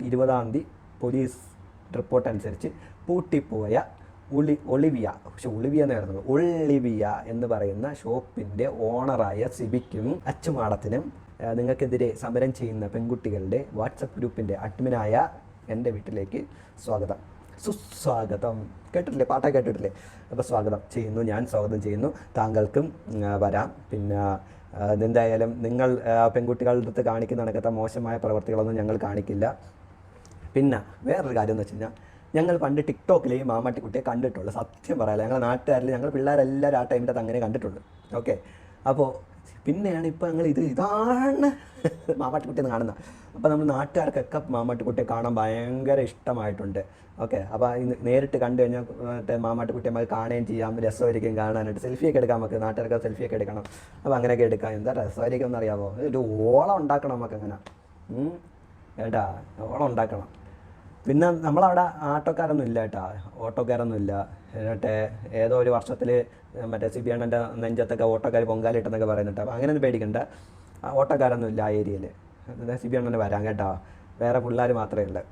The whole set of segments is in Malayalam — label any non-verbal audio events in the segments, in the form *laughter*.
ഇരുപതാം തീയതി പോലീസ് റിപ്പോർട്ട് അനുസരിച്ച് പൂട്ടിപ്പോയ ഉളി ഒളിവിയ പക്ഷെ ഒളിവിയ എന്നായിരുന്നു ഒളിവിയ എന്ന് പറയുന്ന ഷോപ്പിന്റെ ഓണറായ സിബിക്കും അച്ചുമാടത്തിനും നിങ്ങൾക്കെതിരെ സമരം ചെയ്യുന്ന പെൺകുട്ടികളുടെ വാട്സപ്പ് ഗ്രൂപ്പിന്റെ അഡ്മിനായ എന്റെ വീട്ടിലേക്ക് സ്വാഗതം. സുസ്വാഗതം. കേട്ടിട്ടില്ലേ? പാട്ട കേട്ടിട്ടില്ലേ? അപ്പോൾ സ്വാഗതം ചെയ്യുന്നു ഞാൻ സ്വാഗതം ചെയ്യുന്നു. താങ്കൾക്കും വരാം. പിന്നെ എന്തായാലും നിങ്ങൾ പെൺകുട്ടികളുടെ അടുത്ത് കാണിക്കുന്ന നടക്കാത്ത മോശമായ പ്രവർത്തികളൊന്നും ഞങ്ങൾ കാണിക്കില്ല. പിന്നെ വേറൊരു കാര്യം എന്ന് വെച്ച് കഴിഞ്ഞാൽ ഞങ്ങൾ പണ്ട് ടിക്ടോക്കിൽ ഈ മാമാട്ടിക്കുട്ടിയെ കണ്ടിട്ടുള്ളൂ. സത്യം പറയാല്ല ഞങ്ങൾ നാട്ടുകാരിൽ ഞങ്ങൾ പിള്ളേരെല്ലാവരും ആ ടൈമിന്റെ അങ്ങനെ കണ്ടിട്ടുള്ളൂ. ഓക്കെ അപ്പോൾ പിന്നെയാണ് ഇപ്പോൾ ഞങ്ങൾ ഇത് ഇതാണ് *laughs* മാമാട്ടിക്കുട്ടിയെന്ന് കാണുന്നത്. അപ്പോൾ നമ്മൾ നാട്ടുകാർക്കൊക്കെ മാമാട്ടിക്കുട്ടിയെ കാണാൻ ഭയങ്കര ഇഷ്ടമായിട്ടുണ്ട്. ഓക്കെ അപ്പോൾ നേരിട്ട് കണ്ടു കഴിഞ്ഞാൽ മറ്റേ മാമാട്ടിക്കുട്ടിയെ നമുക്ക് കാണുകയും ചെയ്യാം രസമായിരിക്കും കാണാനായിട്ട്. സെൽഫിയൊക്കെ എടുക്കാം നമുക്ക് നാട്ടുകാർക്ക് സെൽഫിയൊക്കെ എടുക്കണം. അപ്പോൾ അങ്ങനെയൊക്കെ എടുക്കാം. എന്താ രസമായിരിക്കും എന്നറിയാമോ ഒരു ഓളം ഉണ്ടാക്കണം നമുക്ക് അങ്ങനെ. ഏട്ടാ ഓളം ഉണ്ടാക്കണം. പിന്നെ നമ്മളവിടെ ആട്ടോക്കാരൊന്നും ഇല്ല കേട്ടാ. ഓട്ടോക്കാരൊന്നും ഇല്ല. എന്നിട്ടേ ഏതോ ഒരു വർഷത്തിൽ മറ്റേ സി ബി അണ്ണന്റെ നെഞ്ചത്തൊക്കെ ഓട്ടോക്കാർ പൊങ്കാലിട്ടെന്നൊക്കെ പറയുന്നുണ്ട്. അപ്പോൾ അങ്ങനെയൊന്നും പേടിക്കണ്ട. ഓട്ടോക്കാരൊന്നും ഇല്ല ആ ഏരിയയിൽ എന്നാൽ സി ബി അണ്ണന് വരാം കേട്ടോ. വേറെ പിള്ളേർ മാത്രമേ ഉള്ളൂ.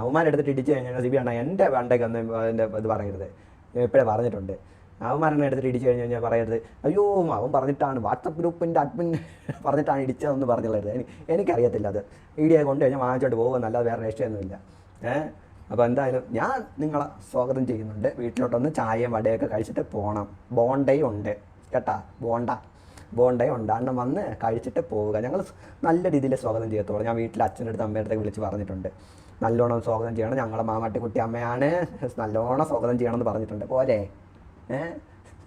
അവന്മാരെടുത്തിട്ട് ഇടിച്ച് കഴിഞ്ഞാൽ സി ബി അണ്ണ എന്റെ വണ്ടയ്ക്ക് ഒന്ന് അതിന്റെ ഇത് പറയരുത്. ഇപ്പോഴേ പറഞ്ഞിട്ടുണ്ട്. അവന്മാരെന്നെ എടുത്തിട്ട് ഇടിച്ച് കഴിഞ്ഞ് കഴിഞ്ഞാൽ പറയരുത്. അയ്യോ അവൻ പറഞ്ഞിട്ടാണ് വാട്സപ്പ് ഗ്രൂപ്പിന്റെ അഡ്മിൻ പറഞ്ഞിട്ടാണ് ഇടിച്ചതെന്ന് പറഞ്ഞുള്ളത് എനിക്ക് എനിക്കറിയത്തില്ല അത്. വീഡിയോ കൊണ്ട് കഴിഞ്ഞാൽ വാങ്ങിച്ചോണ്ട് പോകുമെന്നല്ലാതെ വേറെ രക്ഷയൊന്നുമില്ല. ഏഹ് അപ്പോൾ എന്തായാലും ഞാൻ നിങ്ങളെ സ്വാഗതം ചെയ്യുന്നുണ്ട്. വീട്ടിലോട്ടൊന്ന് ചായയും വടയൊക്കെ കഴിച്ചിട്ട് പോകണം ബോണ്ടയും ഉണ്ട് കേട്ടാ ബോണ്ട. ബോണ്ടയും ഉണ്ട് അണ്ണം വന്ന് കഴിച്ചിട്ട് പോവുക. ഞങ്ങൾ നല്ല രീതിയിൽ സ്വാഗതം ചെയ്യത്തുള്ളൂ. ഞാൻ വീട്ടിൽ അച്ഛന്റെ അടുത്ത് അമ്മയുടെ അടുത്ത് വിളിച്ച് പറഞ്ഞിട്ടുണ്ട്. നല്ലോണം സ്വാഗതം ചെയ്യണം. ഞങ്ങളെ മാമാട്ടിക്കുട്ടി അമ്മയാണ്. നല്ലോണം സ്വാഗതം ചെയ്യണമെന്ന് പറഞ്ഞിട്ടുണ്ട്. പോരെ? ഏഹ്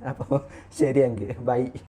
അപ്പോൾ ശരിയെങ്കിൽ ബൈ.